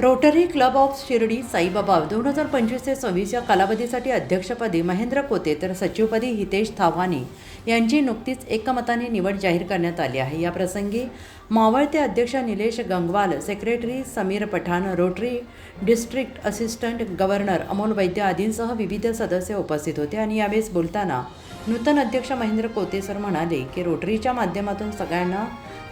Rotary club of Shirdi Saibaba दोन हजार पंचवीस ते सव्वीस या कालावधीसाठी अध्यक्षपदी महेंद्र कोते तर सचिवपदी हितेश थावानी यांची नुकतीच एकमताने निवड जाहीर करण्यात आली आहे. या प्रसंगी मावळते अध्यक्ष Nilesh Gangwal secretary Sameer Pathan rotary district assistant governor Amol Vaidya आदींसह विविध सदस्य उपस्थित होते आणि यावेळेस बोलताना नूतन अध्यक्ष महेंद्र कोतेसर म्हणाले की रोटरीच्या माध्यमातून सगळ्यांना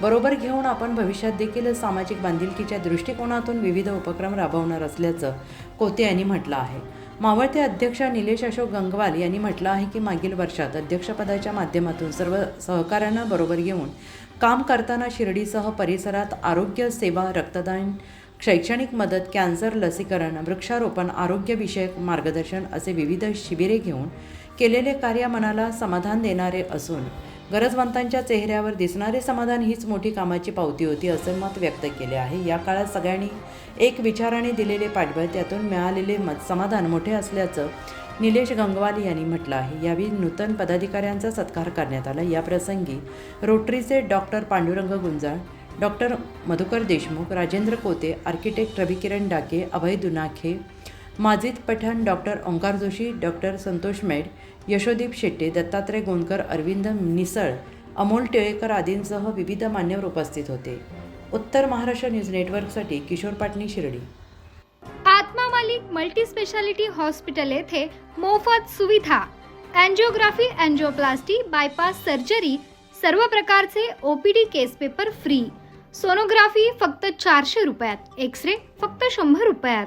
बरोबर घेऊन आपण भविष्यात देखील सामाजिक बांधिलकीच्या दृष्टिकोनातून विविध उपक्रम राबवणार असल्याचं कोते यांनी म्हटलं आहे. मावळते अध्यक्ष निलेश अशोक गंगवाल यांनी म्हटलं आहे की मागील वर्षात अध्यक्षपदाच्या माध्यमातून सर्व सहकाऱ्यांना बरोबर घेऊन काम करताना शिर्डीसह परिसरात आरोग्य सेवा रक्तदान शैक्षणिक मदत कॅन्सर लसीकरण वृक्षारोपण आरोग्यविषयक मार्गदर्शन असे विविध शिबिरे घेऊन केलेले कार्य मनाला समाधान देणारे असून गरजवंतांच्या चेहऱ्यावर दिसणारे समाधान हीच मोठी कामाची पावती होती असं मत व्यक्त केले आहे. या काळात सगळ्यांनी एक विचाराने दिलेले पाठबळ त्यातून मिळालेले मत समाधान मोठे असल्याचं निलेश गंगवाल यांनी म्हटलं आहे. यावेळी नूतन पदाधिकाऱ्यांचा सत्कार करण्यात आला. याप्रसंगी रोटरीचे doctor Pandurang Gunjal doctor Madhukar Deshmukh Rajendra Kote architect Ravikiran Dake Abhay Dunakhe Majid Pathan doctor Omkar Joshi doctor Santosh Med Yashodeep Shette Dattatray Gondkar Arvind Nisal Amol Tilekar आदींसह विविध मान्यवर उपस्थित होते. उत्तर महाराष्ट्र न्यूज नेटवर्कसाठी Kishor Patni Shirdi. Atma Malik multi speciality hospital येथे मोफत सुविधा angiography angioplasty bypass surgery सर्व प्रकारचे OPD case paper free. Sonography फक्त चारशे रुपयात एक्स रे फक्त शंभर रुपयात.